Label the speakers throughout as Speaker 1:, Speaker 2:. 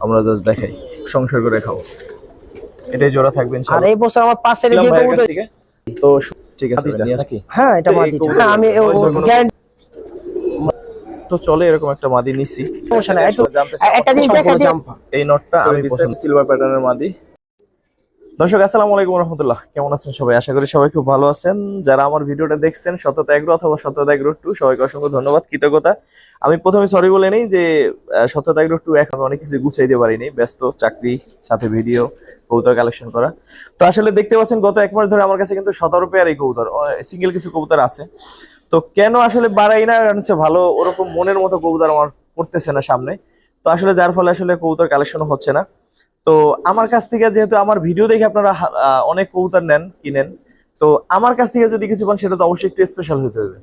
Speaker 1: আমরা জাস্ট দেখাই। সংসার করে খাও এটাই জোড়া থাকবেন
Speaker 2: আর এই বছর আমার পাশের যে
Speaker 1: আছে
Speaker 2: কবুতর
Speaker 1: তো ঠিক আছে নিয়ে আসি।
Speaker 2: হ্যাঁ এটা মাদি হ্যাঁ আমি
Speaker 1: তো চলে এরকম একটা মাদি নিছি।
Speaker 2: সমস্যা নাই একটু
Speaker 1: জানতে চাই
Speaker 2: একটা জিনিস দেখা দিই।
Speaker 1: এই নটটা আমি পছন্দ সিলভার প্যাটার্নের মাদি। দর্শক, আসসালামু আলাইকুম রহমতুল্লাহ। কেমন আছেন সবাই? আশা করি সবাই খুব ভালো আছেন। যারা আমার ভিডিওটা দেখছেন শতত এগ্রো অথবা শতত এগ্রো টু, সবাইকে অসংখ্য ধন্যবাদ, কৃতজ্ঞতা। আমি প্রথমে সরি বলে নেই যে শতত এগ্রো টু এখন অনেক কিছু গুছাই দিতে পারিনি। ব্যস্ত, চাকরি, সাথে ভিডিও কবুতর কালেকশন করা। তো আসলে দেখতে পাচ্ছেন, গত এক মাস ধরে আমার কাছে কিন্তু সতেরো পেয়ার এই কবুতর সিঙ্গেল কিছু কবুতর আছে। তো কেন আসলে বাড়াই না? হচ্ছে ভালো, ওরকম মনের মতো কবুতর আমার পড়তেছে না সামনে। তো আসলে যার ফলে আসলে কবুতর কালেকশন হচ্ছে না। তো আমার কাছ থেকে যেহেতু আমার ভিডিও দেখে আপনারা অনেক কবুতর নেন, কিনেন, তো আমার কাছ থেকে যদি কিছু পান, সেটা তো অবশ্যই একটু স্পেশাল হতে হবে।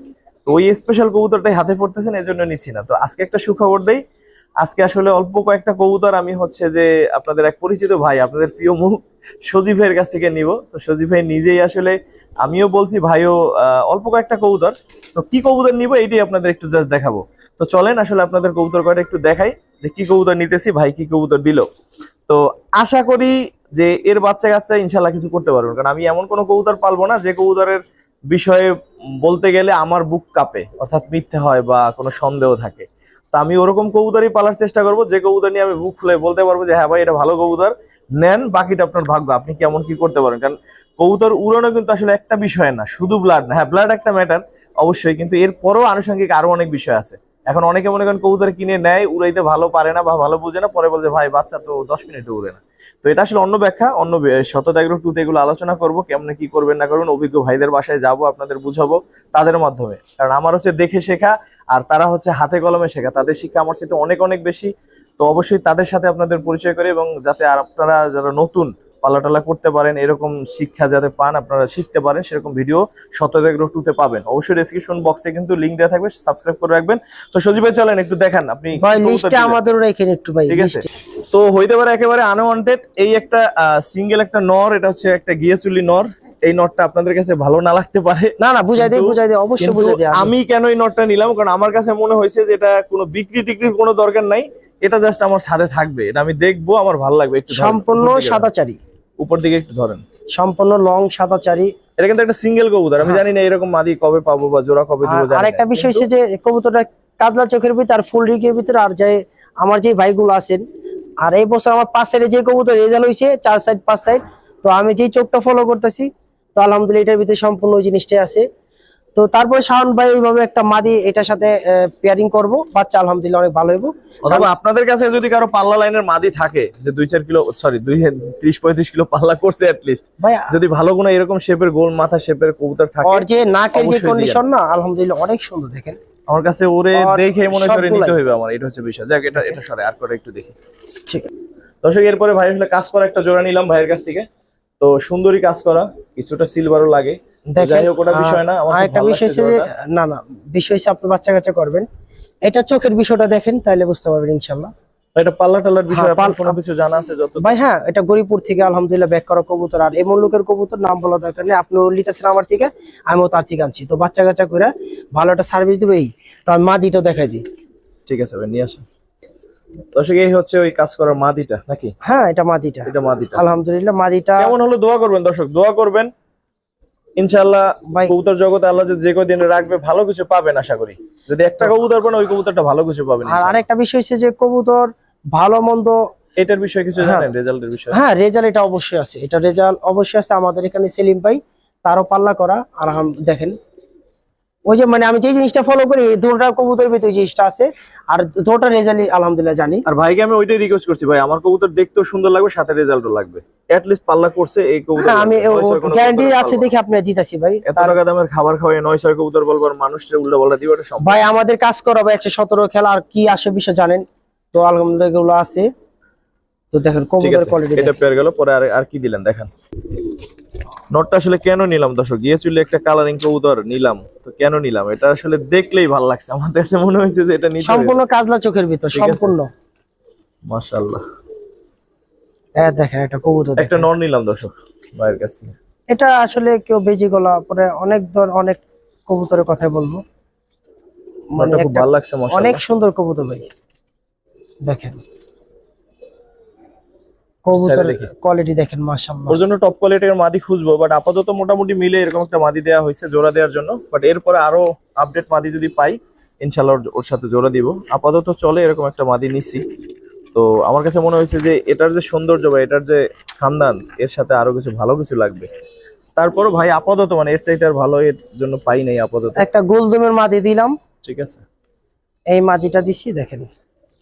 Speaker 1: তো ওই স্পেশাল কবুতরটাই হাতে পড়তেছেন এই জন্য নিচ্ছি না। তো আজকে একটা সুখবর দেই। আজকে আসলে অল্প কয়েকটা কবুতর আমি হচ্ছে যে আপনাদের এক পরিচিত ভাই, আপনাদের প্রিয় মুখ সজীব ভাইয়ের কাছ থেকে নিব। তো সজীব ভাই নিজেই আসলে, আমিও বলছি, ভাইও অল্প কয়েকটা কবুতর। তো কি কবুতর নিব এইটাই আপনাদের একটু জাস্ট দেখাবো। তো চলেন আসলে আপনাদের কবুতর কয়টা একটু দেখাই, যে কি কবুতর নিতেছি, ভাই কি কবুতর দিল। তো আশা করি যে এর বাচ্চা কাচ্চা ইনশাল্লাহ কিছু করতে পারবেন। কারণ আমি এমন কোনো কবুতর পালবো না, যে কবুতরের বিষয়ে বলতে গেলে আমার বুক কাঁপে, অর্থাৎ মিথ্যে হয় বা কোনো সন্দেহ থাকে। তো আমি ওরকম কবুতরই পালার চেষ্টা করব, যে কবুতর নিয়ে আমি বুক খুলে বলতে পারব যে হ্যাঁ ভাই, এটা ভালো কবুতর, নেন, বাকিটা আপনার ভাগ্য, আপনি কেমন কি করতে পারেন। কারণ কবুতর উড়ানো কিন্তু আসলে একটা বিষয় না, শুধু ব্লাড না। হ্যাঁ ব্লাড একটা ম্যাটার অবশ্যই, কিন্তু এরপরও আনুষঙ্গিক আরও অনেক বিষয় আছে। এখন অনেকে মনে করেন কবুতর কিনে নেয়, উড়াইতে ভালো পারে না বা ভালো বুঝে না, পরে বলছে, ভাই, বাচ্চা তো দশ মিনিটে উড়ে না। তো এটা আসলে অন্য ব্যাখ্যা, অন্য শত এগ্রো টুতে এগুলো আলোচনা করব, কেমন কি করবেন না করবেন, অভিজ্ঞ ভাইদের বাসায় যাব, আপনাদের বুঝাবো তাদের মাধ্যমে। কারণ আমার হচ্ছে দেখে শেখা আর তারা হচ্ছে হাতে কলমে শেখা। তাদের শিক্ষা আমার সাথে অনেক অনেক বেশি। তো অবশ্যই তাদের সাথে আপনাদের পরিচয় করে এবং যাতে আর আপনারা যারা নতুন পাল্লাটাল্লা করতে পারেন এরকম শিক্ষা যাতে পান আপনারা শিখতে পারেন সেরকম ভিডিও শতদেগ্র টুতে পাবেন। অবশ্যই ডেসক্রিপশন বক্সে কিন্তু লিঙ্ক দেওয়া থাকবে সাবস্ক্রাইব করে রাখবেন। তো সজীব ভাই চলেন একটু দেখান আপনি কি
Speaker 2: ভাই
Speaker 1: কবুতর
Speaker 2: লিস্টটা
Speaker 1: দিলেন?
Speaker 2: আমাদের রেখে একটু ভাই
Speaker 1: ঠিক আছে। তো হইতে পারে একেবারে আনওয়ান্টেড এই একটা সিঙ্গেল একটা নর এটা হচ্ছে একটা গিয়েচুলি নর। এই নটটা আপনাদের কাছে ভালো না লাগতে পারে।
Speaker 2: না না বুঝাই দেই বুঝাই দেই অবশ্যই বুঝাই দেই আমি
Speaker 1: আমি কেন এই নটটা নিলাম? কারণ আমার কাছে মনে হয়েছে যে এটা কোনো বিক্রি টিক্রির কোনো দরকার নাই। এটা জাস্ট আমার সাথে থাকবে এটা আমি দেখব আমার ভালো লাগবে একটু
Speaker 2: সম্পূর্ণ
Speaker 1: উপর দিকে
Speaker 2: সাদা চারি
Speaker 1: উপর দিকে একটু ধরেন।
Speaker 2: সম্পূর্ণ লং সাদা চারি
Speaker 1: এটা কিন্তু একটা সিঙ্গেল কবুতর আমি
Speaker 2: হ্যাঁ।
Speaker 1: জানি না এরকম মাদি কবে পাবো বা জোড়া কবে দিব
Speaker 2: আর আরেকটা বিষয় হচ্ছে যে কবুতরটা কাতলা চোখের ভিতরে আর ফুল রিকের ভিতরে আর যে আমার যে ভাইগুলো আছেন আর এই বছর আমার পাঁচ সাইডে যে কবুতর রেজাল্ট হয়েছে চার সাইড পাঁচ সাইড তো আমি যেই চোখটা ফলো করতেছি তো আলহামদুলিল্লাহ এটার ভিতরে সম্পূর্ণ ওই জিনিসটাই আছে। তো তারপরে শাওন ভাই ওইভাবে একটা মাদি এটার সাথে পেয়ারিং করব। বাচ্চা আলহামদুলিল্লাহ অনেক ভালো হইব।
Speaker 1: অথবা আপনাদের কাছে যদি কারও পাল্লা লাইনের মাদি থাকে যে দুই চার কিলো সরি দুই ত্রিশ পঁয়ত্রিশ কিলো পাল্লা করছে লিস্ট
Speaker 2: ভাই
Speaker 1: যদি ভালো কোনো এরকম শেপের গোল মাথা শেপের কবুতর থাকে
Speaker 2: ওর যে নাকের যে কন্ডিশন না আলহামদুলিল্লাহ অনেক সুন্দর দেখেন।
Speaker 1: আমার কাছে ওরে
Speaker 2: আর
Speaker 1: দেখে মনে করে নিতে। হইবে আমার এটা হচ্ছে বিষয়। যাক এটা এটা সরে আর করে একটু দেখি।
Speaker 2: ঠিক। আছে
Speaker 1: দর্শক এরপরে ভাই আসলে কাজ করা একটা জোড়া নিলাম ভাইয়ের কাছ থেকে। তো সুন্দরী কাজ করা কিছুটা সিলভারও লাগে।
Speaker 2: দেখেন
Speaker 1: যাই হোক ওটা বিষয় না আমার
Speaker 2: আর
Speaker 1: খুব
Speaker 2: একটা
Speaker 1: ভালো
Speaker 2: বিষয় হচ্ছে না না বিষয় হচ্ছে আপনি বাচ্চা কাচ্চা করবেন। এটা চোখের বিষয়টা দেখেন তাহলে বুঝতে পারবেন
Speaker 1: এটা পাল্লা টাল্লার বিষয়
Speaker 2: হ্যাঁ,
Speaker 1: আপনার কোনো কিছু জানা আছে যত
Speaker 2: ভাই হ্যাঁ এটা গরিপুর থেকে আলহামদুলিল্লাহ ব্যাক করা কবুতর আর এমন লোকের কবুতর নাম বলা দরকার নেই। আপনি লিতেছেন আমার থেকে আমিও তার থেকে আনছি। তো বাচ্চা কাচ্চা করে ভালো একটা সার্ভিস দেবো এই? তো আমি মাদিটাও দেখাই দিই।
Speaker 1: ঠিক আছে ভাই নিয়ে আসেন। দর্শক এই হচ্ছে ওই কাজ করার মাদিটা নাকি?
Speaker 2: হ্যাঁ এটা মাদিটা।
Speaker 1: এটা মাদিটা।
Speaker 2: আলহামদুলিল্লাহ মাদিটা
Speaker 1: কেমন হলো দোয়া করবেন দর্শক দোয়া করবেন। ইনশাআল্লাহ
Speaker 2: ভাই
Speaker 1: কবুতর জগতে আল্লাহ যে কদিন রাখবে ভালো কিছু পাবেন আশা করি। যদি একটা কবুতর পান ওই কবুতরটা ভালো কিছু পাবেন
Speaker 2: আর আরেকটা বিষয় হচ্ছে যে কবুতর ভালো মন্দ
Speaker 1: এটার বিষয়ে কিছু
Speaker 2: হ্যাঁ।
Speaker 1: জানেন রেজাল্টের বিষয়ে?
Speaker 2: হ্যাঁ রেজাল্ট এটা অবশ্যই আছে। এটা রেজাল্ট অবশ্যই আছে আমাদের এখানে সেলিম ভাই তারও পাল্লা করা। আর দেখেন ওই যে মানে আমি যে জিনিসটা ফলো করি দুটা কবুতরের ভিতরে জিনিসটা আছে আর দুটা রেজাল্ট আলহামদুলিল্লাহ জানি।
Speaker 1: আর ভাইকে আমি ওইটাই রিকোয়েস্ট করছি ভাই আমার কবুতর দেখতেও সুন্দর লাগবে সাথে রেজাল্টও লাগবে। এট লিস্ট পাল্লা করছে এই কবুতর
Speaker 2: হ্যাঁ আমি গ্যারান্টি আছে। দেখে আপনি দিতেছি ভাই।
Speaker 1: এত টাকা দামের খাবার খাওয়াই নয় ছয় কবুতর বলবার মানুষটা উল্টা বলা দিবে এটা সম্ভব।
Speaker 2: ভাই আমাদের কাজ করাবো একশো সতেরো খেলা আর কি আসে বিষয় জানেন? তো আলহামদুলিল্লাহ এগুলো আছে। তো দেখেন
Speaker 1: ঠিক
Speaker 2: কবুতরের কোয়ালিটি
Speaker 1: এটা পেয়ার গেল পরে আর আর কি দিলেন দেখেন। নটটা আসলে কেন নিলাম দর্শক? গিয়ে চুলে একটা কালারিং কবুতর নিলাম তো কেন নিলাম? এটা আসলে দেখলেই ভালো লাগছে। আমাদের কাছে মনে হয়েছে যে এটা নিতে
Speaker 2: সম্পূর্ণ কাজলা চোখের ভিতর সম্পূর্ণ।
Speaker 1: মাশাআল্লাহ।
Speaker 2: হ্যাঁ দেখেন একটা কবুতর
Speaker 1: একটা। নর নিলাম দর্শক ভাইয়ের কাছ থেকে।
Speaker 2: এটা আসলে কেউ বেজি গলা পরে অনেক ধর অনেক কবুতরের কথা বলব। মানে
Speaker 1: খুব ভালো লাগছে
Speaker 2: অনেক সুন্দর কবুতর ভাই। দেখেন। কবুতর। কোয়ালিটি দেখেন মাশাআল্লাহ।
Speaker 1: ওর জন্য টপ কোয়ালিটির মাদি খুঁজবো বাট আপাতত মোটামুটি মিলে এরকম একটা মাদি দেওয়া হয়েছে জোড়া দেওয়ার জন্য। বাট এরপরে আরও আপডেট মাদি যদি পাই ইনশাল্লাহ ওর- ওর সাথে জোড়া দিব। আপাতত চলে এরকম একটা মাদি নিছি। তো আমার কাছে মনে হয়েছে যে এটার যে সৌন্দর্য বা এটার যে খানদান এর সাথে আরও কিছু ভালো কিছু লাগবে। তারপরও ভাই আপাতত মানে এর চাইতে আর ভালো এর জন্য পাই নাই আপাতত।
Speaker 2: একটা গোলদমের মাদি দিলাম।
Speaker 1: ঠিক আছে।
Speaker 2: এই মাদিটা দিছি দেখেন।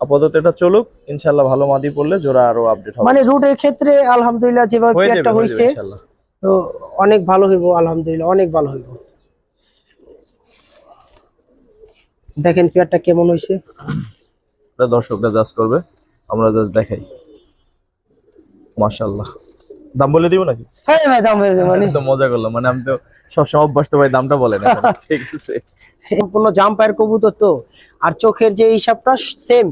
Speaker 1: আপাতত এটা চলুক ইনশাল্লাহ ভালো মাদি পড়লে জোড়া আরও আপডেট হবে।
Speaker 2: মানে রুটের ক্ষেত্রে আলহামদুলিল্লাহ যেভাবে পেয়ারটা হয়েছে
Speaker 1: ইনশাল্লাহ
Speaker 2: তো অনেক ভালো হইব আলহামদুলিল্লাহ অনেক ভালো হইব। দেখেন পেয়ারটা কেমন হইছে।
Speaker 1: এটা দর্শকরা জাজ করবে আমরা জাস্ট দেখাই। মাশাআল্লাহ। দাম বলে দিব নাকি?
Speaker 2: হ্যাঁ ভাই দাম হয়েছে মানে।
Speaker 1: তো মজা করলাম মানে আমি তো সব সবসময় অভ্যস্ত ভাই দামটা বলে না। ঠিক আছে।
Speaker 2: সম্পূর্ণ জাম্পায়ের কবুতর তো আর চোখের যে হিসাবটা সেম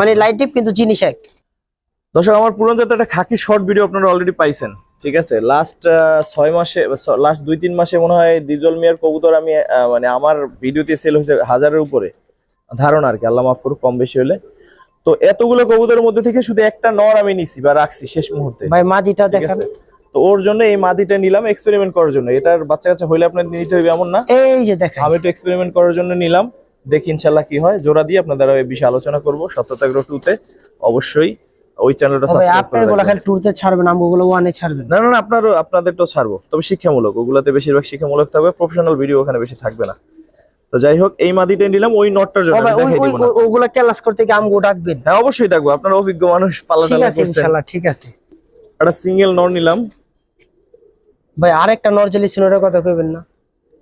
Speaker 2: মানে লাইট ডিপ কিন্তু জিনিস এক।
Speaker 1: দর্শক আমার পুরনো একটা খাকি শর্ট ভিডিও আপনারা অলরেডি পাইছেন ঠিক আছে? লাস্ট ছয় মাসে লাস্ট দুই তিন মাসে মনে হয় দিজল মিয়ার কবুতর আমি মানে আমার ভিডিওতে সেল হয়েছে হাজারের উপরে। ধারণা আর কি আল্লাহ মাফুর কম বেশি হলে। তো এতগুলো কবুতরের মধ্যে থেকে শুধু একটা নর আমি নিছি বা রাখছি শেষ মুহূর্তে।
Speaker 2: ভাই মাদিটা দেখান।
Speaker 1: তো ওর জন্য এই মাদিটা নিলাম এক্সপেরিমেন্ট করার জন্য। এটার বাচ্চা কাচ্চা হইলে আপনার নিতে হবে এমন না।
Speaker 2: এই যে দেখেন
Speaker 1: আমি তো এক্সপেরিমেন্ট করার জন্য নিলাম। দেখি ইনশাল্লাহ কি হয়। জোড়া দিয়ে আপনাদের এই বিষয়ে আলোচনা করব। সত্যতাগ্রহ টুতে অবশ্যই ওই চ্যানেলটা সাবস্ক্রাইব
Speaker 2: আপনার
Speaker 1: করে রাখবেন।
Speaker 2: খালি ট্যুরতে ছাড়বেন আমগুলো ওয়ানে ছাড়বেন।
Speaker 1: না না না আপনারও আপনাদেরটাও ছাড়বো। তবে শিক্ষামূলক ওগুলাতে বেশিরভাগ শিক্ষামূলক থাকবে প্রফেশনাল ভিডিও ওখানে বেশি থাকবে না। তো যাই হোক এই মাদিটাই নিলাম ওই নটটার জন্য দেখাই দিব না।
Speaker 2: ওগুলা ক্লাস করতে গিয়ে আমগো ডাকবেন।
Speaker 1: হ্যাঁ অবশ্যই থাকব আপনার অভিজ্ঞ মানুষ পাল্লা
Speaker 2: ঠিক আছে
Speaker 1: করছেন।
Speaker 2: ইনশাআল্লাহ ঠিক আছে।
Speaker 1: একটা সিঙ্গেল নর নিলাম।
Speaker 2: ভাই আরেকটা নরজালি সিনোরের কথা কইবেন না।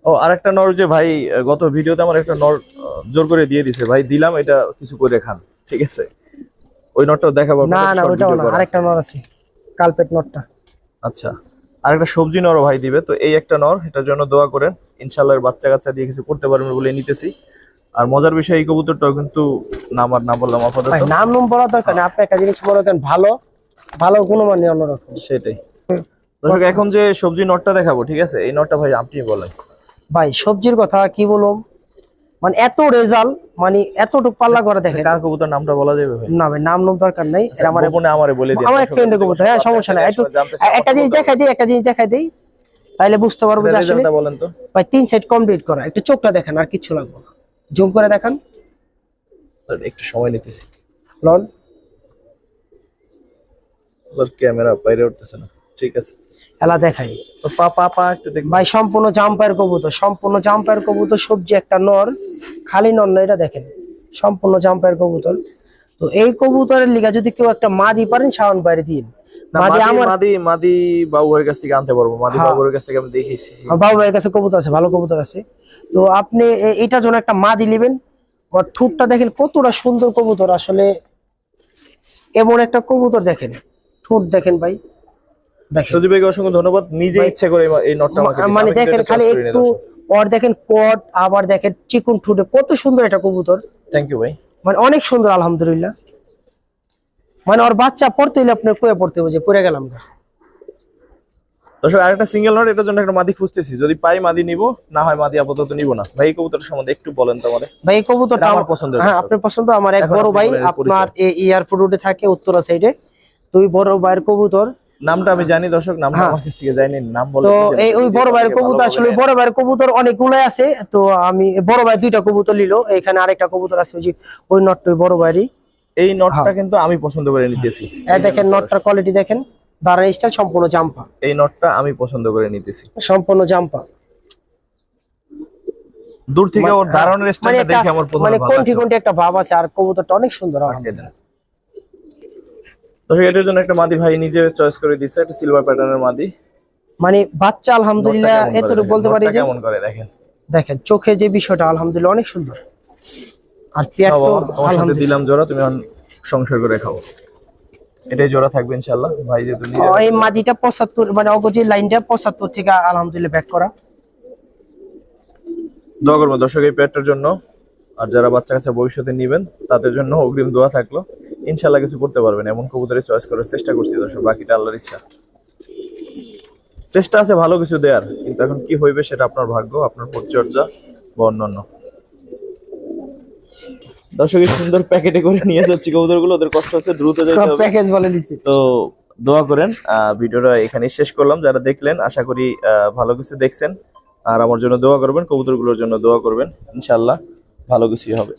Speaker 1: ও আরেকটা নর যে ভাই গত ভিডিওতে আমার একটা নর জোর করে দিয়ে দিছে। ভাই দিলাম এটা কিছু করে খান ঠিক আছে? ওই নটটাও দেখাবো
Speaker 2: না না ওটাও না আরেকটা নর আছে কালপেট নটটা
Speaker 1: আচ্ছা আরেকটা সবজি নরও ভাই দিবে তো এই একটা নর এটার জন্য দোয়া করেন ইনশাল্লাহ এর বাচ্চা কাচ্চা দিয়ে কিছু করতে পারবেন বলে নিতেছি। আর মজার বিষয় এই কবুতরটাও কিন্তু নাম আর না বললাম আপাতত
Speaker 2: ভাই নাম নুম বলার দরকার নেই আপনি একটা জিনিস মনে করেন ভালো ভালো গুণমানের অন্যরকম।
Speaker 1: সেটাই। দর্শক এখন যে সবজি নটটা দেখাবো ঠিক আছে? এই নটটা ভাই আপনি বলেন।
Speaker 2: ভাই সবজির কথা কি বলুম মানে এত রেজাল্ট মানে এতটুকু পাল্লা করে দেখেন।
Speaker 1: কার কবুতর নামটা বলা যাবে ভাই?
Speaker 2: না ভাই নাম নুম দরকার নেই। এটা আমার
Speaker 1: গোপনে আমারে বলে দিন
Speaker 2: আমার একটা কবুতর। হ্যাঁ সমস্যা নাই। একটা জিনিস দেখাই দিই একটা জিনিস দেখাই দিই। তাইলে বুঝতে পারব যে আসলে
Speaker 1: বলেন তো।
Speaker 2: ভাই তিন সেট কমপ্লিট করা। একটু চোখটা দেখেন আর কিচ্ছু লাগবে না। জুম করে দেখান।
Speaker 1: একটু সময় নিতেছি।
Speaker 2: লন।
Speaker 1: ক্যামেরা বাইরে উঠতেছে না। ঠিক আছে।
Speaker 2: এলা দেখাই।
Speaker 1: তো পা পা পা একটু দেখ।
Speaker 2: ভাই সম্পূর্ণ জাম্পায়ের কবুতর সম্পূর্ণ জাম্পায়ের কবুতর সবজি একটা নর খালি নর না এটা দেখেন সম্পূর্ণ জাম্পায়ের কবুতর। তো এই কবুতরের লিগা যদি কেউ একটা মাদি পারেন শাওন বাইরে দিন মাদি আমার
Speaker 1: মাদি মাদি বাবুর কাছ থেকে আনতে পারব। মাদি
Speaker 2: হ্যাঁ।
Speaker 1: বাবুর কাছ থেকে আমি দেখেছি
Speaker 2: আমার বাবু ভাইয়ের কাছে কবুতর আছে ভালো কবুতর আছে। তো আপনি এটার জন্য একটা মাদি নেবেন। ওর ঠোঁটটা দেখেন কতটা সুন্দর কবুতর আসলে এমন একটা কবুতর দেখেন। ঠোঁট দেখেন ভাই।
Speaker 1: সজীব ভাইকে অসংখ্য ধন্যবাদ। নিজে ইচ্ছে করে এই- এই নটটা আমাকে
Speaker 2: মানে দেখেন খালি একটু ওর দেখেন কট আবার দেখেন চিকুন ঠুটে কত সুন্দর একটা কবুতর।
Speaker 1: থ্যাংক ইউ ভাই।
Speaker 2: মানে অনেক সুন্দর আলহামদুলিল্লাহ। মানে ওর বাচ্চা পড়তে আপনার কয়ে পড়তে হবে যে পড়ে গেলাম না
Speaker 1: দর্শক আরেকটা সিঙ্গেল নট এটার জন্য একটা মাদি খুঁজতেছি। যদি পাই মাদি নিব না হয় মাদি আপাতত নিব না। ভাই কবুতর সম্বন্ধে একটু বলেন তো আমাদের।
Speaker 2: ভাই এই কবুতরটা
Speaker 1: আমার পছন্দ
Speaker 2: হ্যাঁ আপনার পছন্দ? আমার এক বড় ভাই আপনার এয়ারপোর্ট রোডে থাকে উত্তরা সাইডে তো ওই বড় ভাইয়ের কবুতর।
Speaker 1: নামটা আমি জানি দর্শক নামটা
Speaker 2: হ্যাঁ।
Speaker 1: আমার কাছ থেকে জানি নাম বলে
Speaker 2: তো এই ওই বড় ভাইয়ের কবুতর আসলে বড় ভাইয়ের কবুতর অনেকগুলাই আছে তো আমি বড় ভাই দুইটা কবুতর নিল এখানে আরেকটা কবুতর আছে ওই ওই নটটা বড় ভাইয়েরই।
Speaker 1: এই নটটা
Speaker 2: হ্যাঁ।
Speaker 1: কিন্তু আমি পছন্দ করে নিতেছি।
Speaker 2: এই দেখেন নটটার কোয়ালিটি দেখেন দাঁড়ান স্টাইল সম্পূর্ণ জাম্পা।
Speaker 1: এই নটটা আমি পছন্দ করে নিতেছি।
Speaker 2: সম্পূর্ণ জাম্পা।
Speaker 1: দূর থেকে ওর দারুণের
Speaker 2: মানে
Speaker 1: স্টাইলটা
Speaker 2: একটা
Speaker 1: দেখে আমার
Speaker 2: মানে
Speaker 1: ভালো
Speaker 2: কোনটি একটা ভাব আছে আর কবুতরটা অনেক সুন্দর
Speaker 1: দেন। দর্শক এটার জন্য একটা মাদি ভাই নিজে চয়েস করে দিছে একটা সিলভার প্যাটার্নের মাদি।
Speaker 2: মানে বাচ্চা আলহামদুলিল্লাহ এতটুকু বলতে পারি যে
Speaker 1: কেমন করে দেখেন?
Speaker 2: দেখেন চোখের যে বিষয়টা আলহামদুলিল্লাহ অনেক সুন্দর। আর তো
Speaker 1: সাথে
Speaker 2: আলহামদুলিল্লাহ।
Speaker 1: দিলাম জোড়া তুমি সংসার করে খাও। এটাই জোড়া থাকবে ইনশাল্লাহ ভাই যেহেতু নিজে
Speaker 2: এই মাদিটা পঁচাত্তর মানে অগজি লাইনটা পঁচাত্তর থেকে আলহামদুলিল্লাহ ব্যাক করা।
Speaker 1: দোয়া করব দর্শক এই পেয়ারটার জন্য। আর যারা বাচ্চা কাছে ভবিষ্যতে নিবেন তাদের জন্য অগ্রিম দোয়া থাকল। ইনশাল্লাহ কিছু করতে পারবেন এমন কবুতরের চয়েস করার চেষ্টা করছি দর্শক বাকিটা আল্লাহর ইচ্ছা। চেষ্টা আছে ভালো কিছু দেওয়ার কিন্তু এখন কি হইবে সেটা আপনার ভাগ্য আপনার পরিচর্যা বা অন্যান্য। দর্শক সুন্দর প্যাকেটে করে নিয়ে যাচ্ছি কবুতরগুলো ওদের কষ্ট হচ্ছে দ্রুত যেতে হবে।
Speaker 2: প্যাকেজ বলে দিচ্ছি।
Speaker 1: তো দোয়া করেন আহ, ভিডিওটা এখানে শেষ করলাম যারা দেখলেন আশা করি ভালো কিছু দেখছেন। আর আমার জন্য দোয়া করবেন কবুতরগুলোর জন্য দোয়া করবেন ইনশাল্লাহ ভালো কিছুই হবে।